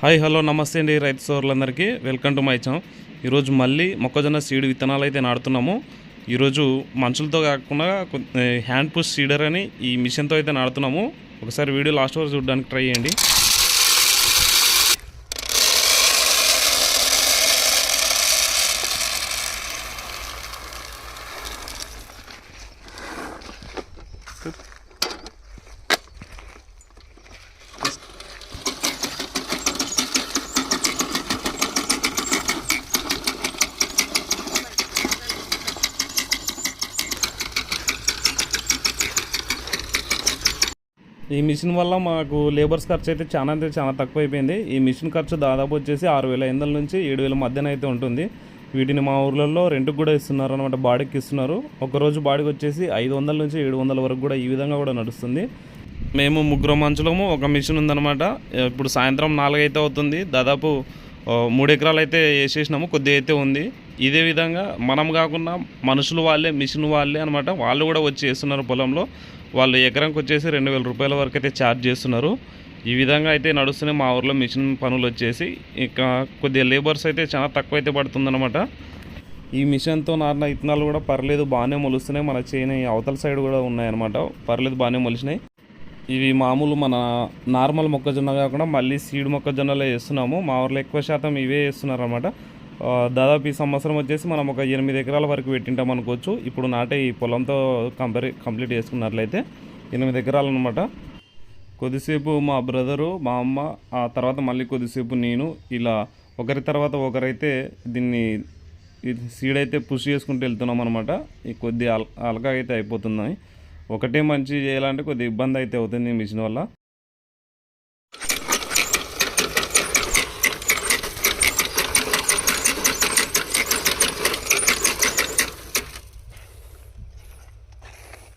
Hi hello నమస్తే అండి రైతు సోదరులందరికీ. Welcome to my channel. ఈరోజు మళ్ళీ మొక్కజొన్న సీడ్ విత్తనాలు అయితే నాడుతున్నాము ఈరోజు మనుషులతో కాకుండా హ్యాండ్ పుష్ సీడర్ అని ఈ మిషన్తో అయితే నాడుతున్నాము ఒకసారి వీడియో లాస్ట్ వరకు చూడడానికి ట్రై చేయండి. ఈ మిషన్ వల్ల మాకు లేబర్స్ ఖర్చు అయితే చాలా అంటే చాలా తక్కువ అయిపోయింది ఈ మిషన్ ఖర్చు దాదాపు వచ్చేసి ఆరు వేల ఐదు నుంచి ఏడు వేల మధ్యన అయితే ఉంటుంది. వీటిని మా ఊర్లలో రెంట్కి కూడా ఇస్తున్నారు అనమాట బాడీకి ఇస్తున్నారు. ఒకరోజు బాడీకి వచ్చేసి ఐదు వందల నుంచి ఏడు వందల వరకు కూడా ఈ విధంగా కూడా నడుస్తుంది. మేము ముగ్గురు మంచులము ఒక మిషన్ ఉందన్నమాట. ఇప్పుడు సాయంత్రం నాలుగైతే అవుతుంది. దాదాపు మూడు ఎకరాలు అయితే వేసేసినాము కొద్దిగా అయితే ఉంది. ఇదే విధంగా మనం కాకుండా మనుషులు వాళ్ళే మిషన్ వాళ్ళే అనమాట వాళ్ళు కూడా వచ్చి వేస్తున్నారు పొలంలో. వాళ్ళు ఎకరంకి వచ్చేసి రెండు వేల రూపాయల వరకు అయితే ఛార్జ్ చేస్తున్నారు. ఈ విధంగా అయితే నడుస్తున్నాయి మా ఊర్లో మిషన్ పనులు వచ్చేసి. ఇంకా కొద్దిగా లేబర్స్ అయితే చాలా తక్కువ అయితే పడుతుందన్నమాట. ఈ మిషన్తో నాటిన ఇత్తనాలు కూడా పర్లేదు బాగానే మొలుస్తున్నాయి. మన చేయని అవతల సైడ్ కూడా ఉన్నాయన్నమాట. పర్లేదు బాగానే మొలిచినాయి. ఇవి మామూలు మన నార్మల్ మొక్కజొన్న కాకుండా మళ్ళీ సీడ్ మొక్కజొన్నలే వేస్తున్నాము. మా ఊర్లో ఎక్కువ శాతం ఇవే వేస్తున్నారన్నమాట. దాదాపు ఈ సంవత్సరం వచ్చేసి మనం ఒక ఎనిమిది ఎకరాల వరకు పెట్టింటాం అనుకోవచ్చు. ఇప్పుడు నాటే ఈ పొలంతో కంపేర్ కంప్లీట్ చేసుకున్నట్లయితే ఎనిమిది ఎకరాలు అనమాట కొద్దిసేపు మా బ్రదరు మా అమ్మ ఆ తర్వాత మళ్ళీ కొద్దిసేపు నేను ఇలా ఒకరి తర్వాత ఒకరైతే దీన్ని సీడ్ అయితే పుష్ చేసుకుంటూ వెళ్తున్నాం అనమాట ఈ కొద్ది అల్ అలకా అయితే అయిపోతున్నాయి ఒకటే మంచి చేయాలంటే కొద్ది ఇబ్బంది అయితే అవుతుంది మిషన్ వల్ల.